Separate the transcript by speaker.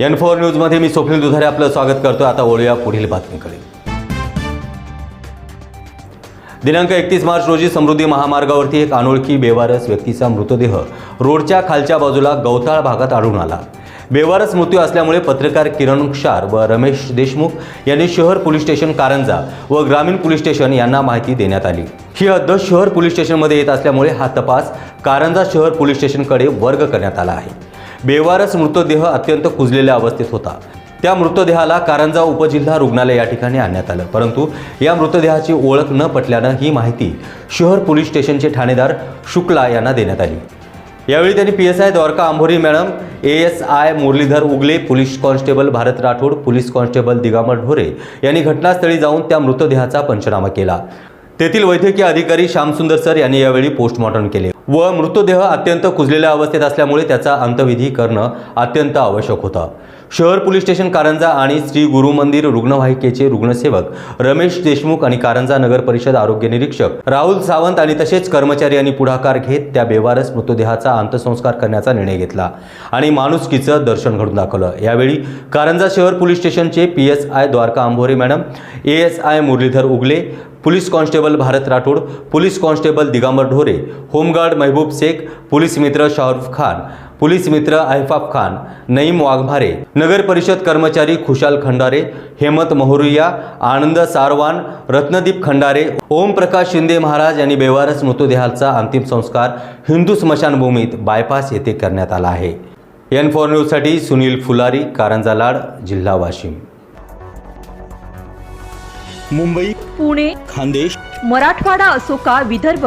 Speaker 1: N four न्यूजमध्ये मी स्वप्नील दुधारे आपलं स्वागत करतो आता वळूया पुढील बातमीकडे. दिनांक एकतीस मार्च रोजी समृद्धी महामार्गावरती एक अनोळखी बेवारस व्यक्तीचा मृतदेह रोडच्या खालच्या बाजूला गवताळ भागात आढळून आला. बेवारस मृत्यू असल्यामुळे पत्रकार किरण क्षार व रमेश देशमुख यांनी शहर पोलीस स्टेशन कारंजा व ग्रामीण पोलीस स्टेशन यांना माहिती देण्यात आली. ही हद्द शहर पोलीस स्टेशनमध्ये येत असल्यामुळे हा तपास कारंजा शहर पोलीस स्टेशनकडे वर्ग करण्यात आला आहे. बेवारस मृतदेह अत्यंत कुजलेल्या अवस्थेत होता. त्या मृतदेहाला कारंजा उपजिल्हा रुग्णालय या ठिकाणी आणण्यात आलं. परंतु या मृतदेहाची ओळख न पटल्यानं ही माहिती शहर पोलीस स्टेशनचे ठाणेदार शुक्ला यांना देण्यात आली. यावेळी त्यांनी P S I Dwarka Ambhori madam A S I Muralidhar Ugale police constable Bharat Rathod police constable Digambar Dhore यांनी घटनास्थळी जाऊन त्या मृतदेहाचा पंचनामा केला. तेथील वैद्यकीय अधिकारी श्यामसुंदर सर यांनी यावेळी पोस्टमॉर्टम केले. व मृतदेह अत्यंत कुजलेल्या अवस्थेत असल्यामुळे त्याचा अंतविधी करणं अत्यंत आवश्यक होतं. शहर पोलीस स्टेशन कारंजा आणि श्री गुरु मंदिर रुग्णवाहिकेचे रुग्णसेवक रमेश देशमुख आणि कारंजा नगर परिषद आरोग्य निरीक्षक राहुल सावंत आणि तसेच कर्मचारी यांनी पुढाकार घेत त्या बेवारस मृतदेहाचा अंत्यसंस्कार करण्याचा निर्णय घेतला आणि माणुसकीचं दर्शन घडून दाखवलं. यावेळी कारंजा शहर पोलीस स्टेशनचे P S I Dwarka Ambhore madam A S I Muralidhar Ugale police constable Bharat Rathod police constable Digambar Dhore home guard Mehboob Shaikh police मित्र शाहरुख खान पोलीस मित्र अहफाब खान नईम वाघभारे नगर परिषद कर्मचारी खुशाल खंडारे हेमंत महुरिया आनंद सारवान रत्नदीप खंडारे ओमप्रकाश शिंदे महाराज यांनी बेवारस मृतदेहाचा अंतिम संस्कार हिंदू स्मशानभूमीत बायपास येथे करण्यात आला आहे. एन फोर न्यूजसाठी सुनील फुलारी कारंजा लाड जिल्हा वाशिम.
Speaker 2: मुंबई
Speaker 3: पुणे
Speaker 2: खानदेश
Speaker 3: मराठवाडा असो का विदर्भ?